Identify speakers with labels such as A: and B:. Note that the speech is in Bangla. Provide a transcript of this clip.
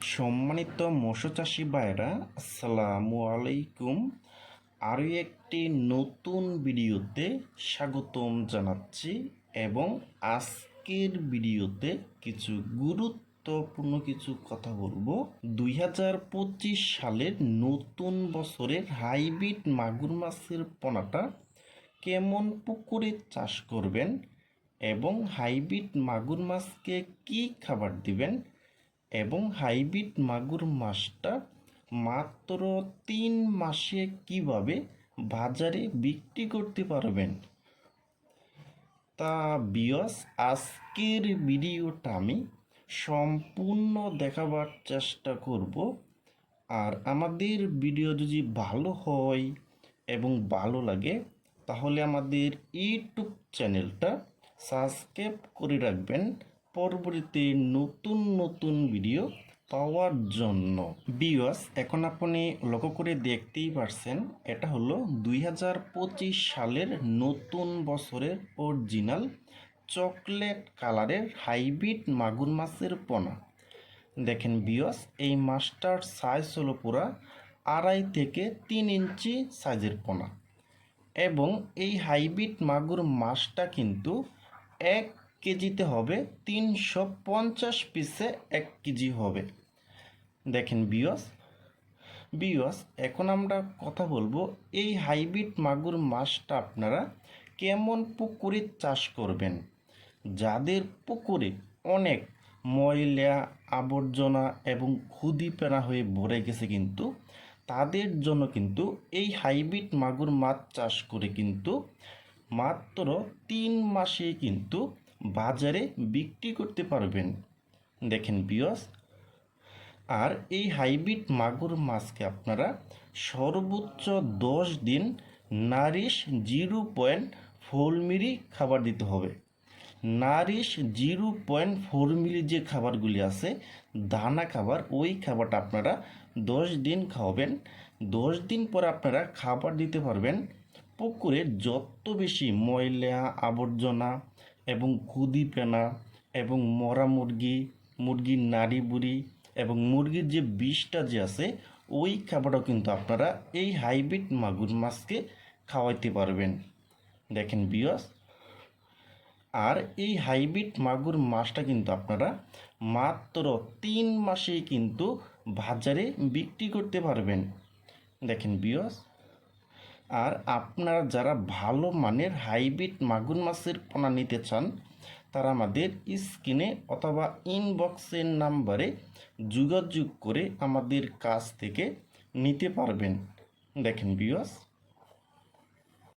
A: সম্মানিত মৎস্য চাষি ভাইরা আসসালামু আলাইকুম। আরও একটি নতুন ভিডিওতে স্বাগতম জানাচ্ছি এবং আজকের ভিডিওতে কিছু গুরুত্বপূর্ণ কিছু কথা বলব। দুই হাজার পঁচিশ সালের নতুন বছরের হাইব্রিড মাগুর মাছের পোনাটা কেমন পুকুরে চাষ করবেন এবং হাইব্রিড মাগুর মাছকে কি খাবার দিবেন এবং হাইব্রিড মাগুর মাছটা মাত্র তিন মাসে কীভাবে বাজারে বিক্রি করতে পারবেন? তা বিয়স আজকের ভিডিওটা আমি সম্পূর্ণ দেখাবার চেষ্টা করব। আর আমাদের ভিডিও যদি ভালো হয় এবং ভালো লাগে, তাহলে আমাদের ইউটিউব চ্যানেলটা সাবস্ক্রাইব করে রাখবেন। পরবর্তীতে নতুন নতুন ভিডিও পাওয়ার জন্য। বিওয়াস এখন আপনি লক্ষ্য করে দেখতেই পারছেন, এটা হলো দুই হাজার পঁচিশ সালের নতুন বছরের অরিজিনাল চকলেট কালারের হাইব্রিড মাগুর মাছের পোনা। দেখেন বিয়স এই মাছটার সাইজ হলো পুরা আড়াই থেকে তিন ইঞ্চি সাইজের পোনা। এবং এই হাইব্রিড মাগুর মাছটা কিন্তু এক কেজিতে হবে তিনশো পঞ্চাশ পিসে এক কেজি হবে। দেখেন বিয়স বিয়স এখন আমরা কথা বলব এই হাইব্রিড মাগুর মাছটা আপনারা কেমন পুকুরে চাষ করবেন? যাদের পুকুরে অনেক ময়লা, আবর্জনা এবং খুদি পেনা হয়ে ভরে গেছে কিন্তু, তাদের জন্য কিন্তু এই হাইব্রিড মাগুর মাছ চাষ করে কিন্তু মাত্র তিন মাসে কিন্তু বাজারে বিক্রি করতে পারবেন। দেখেন বিয়স, আর এই হাইব্রিড মাগুর মাছকে আপনারা সর্বোচ্চ দশ দিন Nourish zero point four milli খাবার দিতে হবে। Nourish zero point four milli যে খাবারগুলি আছে, দানা খাবার, ওই খাবারটা আপনারা দশ দিন খাওয়াবেন। দশ দিন পর আপনারা খাবার দিতে পারবেন। পুকুরে যত বেশি ময়লা, আবর্জনা এবং খুদি পেনা এবং মরা মুরগি, মুরগির নাড়ি বুড়ি এবং মুরগির যে বিষটা যে আছে, ওই খাবারটাও কিন্তু আপনারা এই হাইব্রিড মাগুর মাছকে খাওয়াইতে পারবেন। দেখেন বিয়স আর এই হাইব্রিড মাগুর মাছটা কিন্তু আপনারা মাত্র তিন মাসেই কিন্তু বাজারে বিক্রি করতে পারবেন। দেখেন বিয়স আর আপনারা যারা ভালো মানের হাইব্রিড মাগুর মাছের পোনা নিতে চান, তারা আমাদের স্ক্রিনে অথবা ইনবক্সের নাম্বারে যোগাযোগ করে আমাদের কাছ থেকে নিতে পারবেন। দেখেন বিয়স